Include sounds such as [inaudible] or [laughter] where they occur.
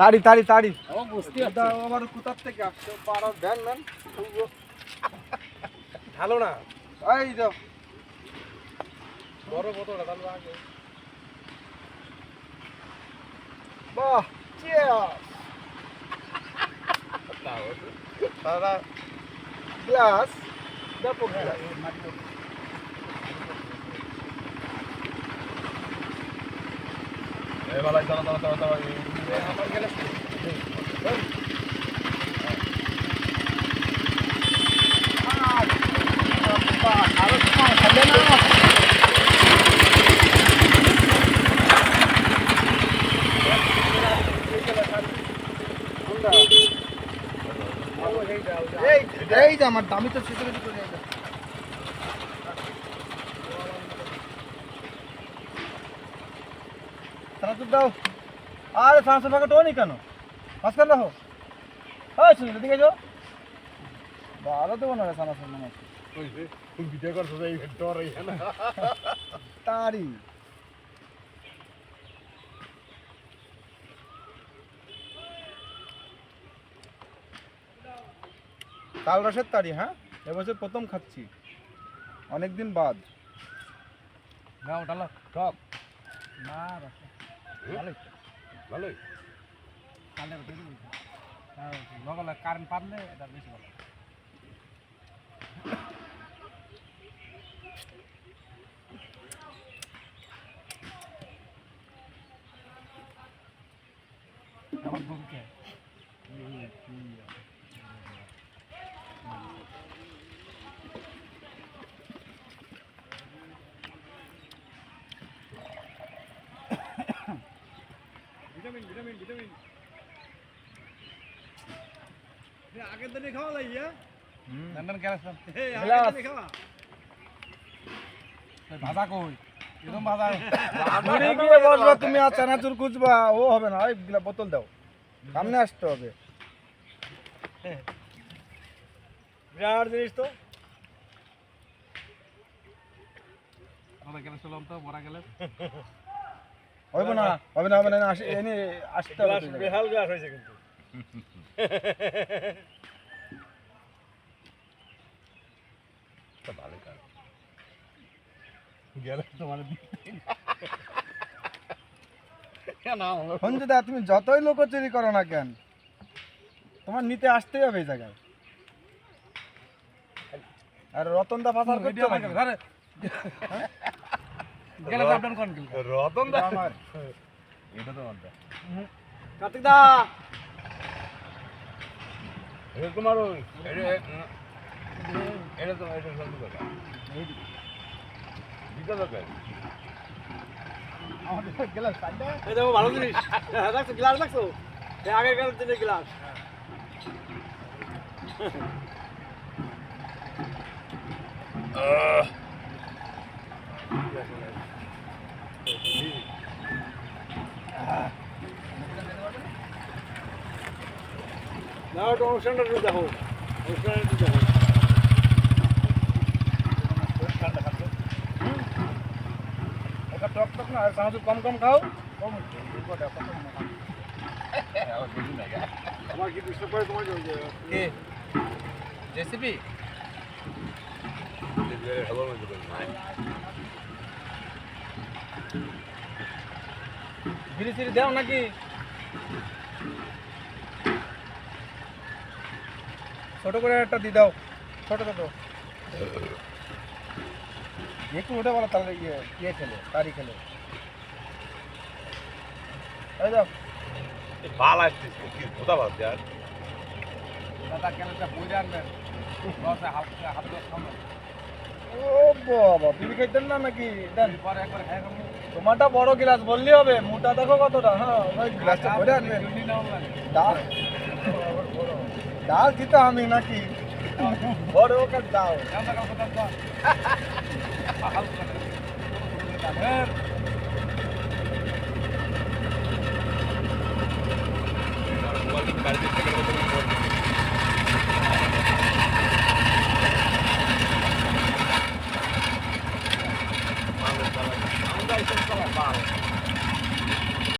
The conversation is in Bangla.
তাড়ি তাড়ি তাড়ি। আমার কোথার থেকে আসছে? পাড়ার ভ্যান ম্যান ভালো না। এই যাও বড় বোতলটা তাহলে আগে। বাহ চিয়ার্স তারা গ্লাস দেখো গ্লাস এবেলায় চলো চলো চলো চলো আমার দামি তো শেষে করে সানাসুর দাও। আরে সানাসুর ভাগে টোনি কেন? মাঝখান রাখো। হ্যাঁ শুনি দিকে যাও ভালো দেবো না রে সানাসুর মনে হচ্ছে। ভিডিও করছ এই ডর এই তাড়ি। তাল রসের তাড়ি হ্যাঁ? এবছর প্রথম খাচ্ছি। অনেকদিন বাদ। নাও ডালা টক না রস ভালোই ভালোই? লগালে কারেন্ট পারলে এটা বেশি ভালো আমার বুকে ভিটামিন ভিটামিন ভিটামিন আগের দিনে খাওয়া যায় ইয়া গ্লাস। খাওয়া? ভাজা কই? এরকম ভাজা। মুড়ি গিয়ে বসবা তুমি আর চানাচুর খুঁজবা ও হবে না। ওই বোতল দাও। সামনে আসতে হবে। বিরাট জিনিস তো। আমরা গেলে চলাম তো বড়া গেলে [laughs] হবে না হবে না হবে না আসে এনে আসতে হবে। বেহাল হয়েছে কিন্তু। ভালো কাজ। গেলে তোমার তুমি যতই লোক চুরি করো না কেন তোমার নিতে আসতেই হবে এই জায়গায়। আর রতন দা করতে হবে গেলে সাবধান কোন রতন দা। আমার। এটা তো মানতে কার্তিক দা। এটা তোমার ওই এটা তো এটা সব কথা দিতে দরকার আমাদের গেলে এই দেখো ভালো জিনিস গ্লাস না ওটা অনুষ্ঠানটা একটু দেখো অনুষ্ঠানটা একটু দেখো টক টক না আর সাহায্য কম কম খাও কম আমার কি? ডিস্টার্ব করে তোমার কে জেসিপি? বিড়ি সিড়ি দাও নাকি? ছোট করে একটা দিয়ে দাও। ছোট ছোট। একটু উঠে বলো তাহলে ইয়ে ইয়ে খেলে তারি খেলে। এই দাও ভালো আসছিস কি কোথা ভাব यार দাদা আনবেন? হাত ও বাবা বিড়ি খাইতেন না নাকি? খাই তোমারটা বড় গ্লাস বললি হবে মোটা দেখো কতটা হ্যাঁ। ওই গ্লাসটা ভরে আনবেন। ডাল ডাল দিতে আমি নাকি বড় ওকে দাও